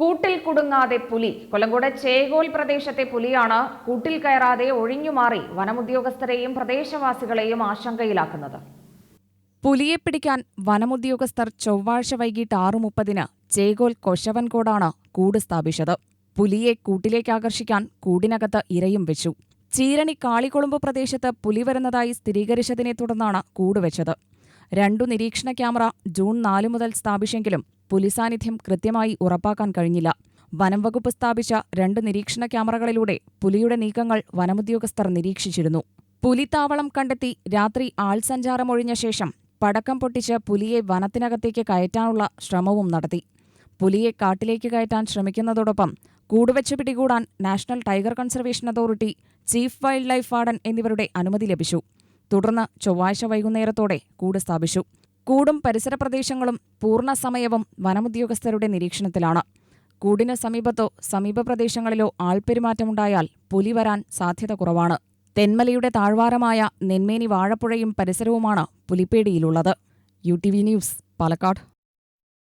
കൂട്ടിൽ കുടുങ്ങാതെ പുലി. കൊല്ലങ്കോട് ചേകോൽ പ്രദേശത്തെ പുലിയാണ് കൂട്ടിൽ കയറാതെ ഒഴിഞ്ഞുമാറി വനമുദ്യോഗസ്ഥരെയും പ്രദേശവാസികളെയും ആശങ്കയിലാക്കുന്നത്. പുലിയെ പിടിക്കാൻ വനമുദ്യോഗസ്ഥർ ചൊവ്വാഴ്ച വൈകിട്ട് ആറു മുപ്പതിന് ചേകോൽ കൊശവൻകോടാണ് കൂട് സ്ഥാപിച്ചത്. പുലിയെ കൂട്ടിലേക്ക് ആകർഷിക്കാൻ കൂടിനകത്ത് ഇരയും വെച്ചു. ചീരണി കാളികൊളുമ്പ് പ്രദേശത്ത് പുലി വരുന്നതായി സ്ഥിരീകരിച്ചതിനെ തുടർന്നാണ് കൂട് വെച്ചത്. രണ്ടു നിരീക്ഷണ ക്യാമറ ജൂൺ നാല് മുതൽ സ്ഥാപിച്ചെങ്കിലും പുലി സാന്നിധ്യം കൃത്യമായി ഉറപ്പാക്കാൻ കഴിഞ്ഞില്ല. വനംവകുപ്പ് സ്ഥാപിച്ച രണ്ട് നിരീക്ഷണ ക്യാമറകളിലൂടെ പുലിയുടെ നീക്കങ്ങൾ വനമുദ്യോഗസ്ഥർ നിരീക്ഷിച്ചിരുന്നു. പുലിത്താവളം കണ്ടെത്തി രാത്രി ആൾസഞ്ചാരമൊഴിഞ്ഞ ശേഷം പടക്കം പൊട്ടിച്ച് പുലിയെ വനത്തിനകത്തേക്ക് കയറ്റാനുള്ള ശ്രമവും നടത്തി. പുലിയെ കാട്ടിലേക്ക് കയറ്റാൻ ശ്രമിക്കുന്നതോടൊപ്പം കൂടുവച്ച് പിടികൂടാൻ national tiger conservation authority chief wildlife warden എന്നിവരുടെ അനുമതി ലഭിച്ചു. തുടർന്ന് ചൊവ്വാഴ്ച വൈകുന്നേരത്തോടെ കൂട് സ്ഥാപിച്ചു. കൂടും പരിസര പ്രദേശങ്ങളും പൂർണ സമയവും വനമുദ്യോഗസ്ഥരുടെ നിരീക്ഷണത്തിലാണ്. കൂടിന് സമീപത്തോ സമീപ പ്രദേശങ്ങളിലോ ആൾപ്പെരുമാറ്റമുണ്ടായാൽ പുലി വരാൻ സാധ്യത കുറവാണ്. തെന്മലയുടെ താഴ്വാരമായ നെന്മേനി വാഴപ്പുഴയും പരിസരവുമാണ് പുലിപ്പേടിയിലുള്ളത്. U T V news Palakkad.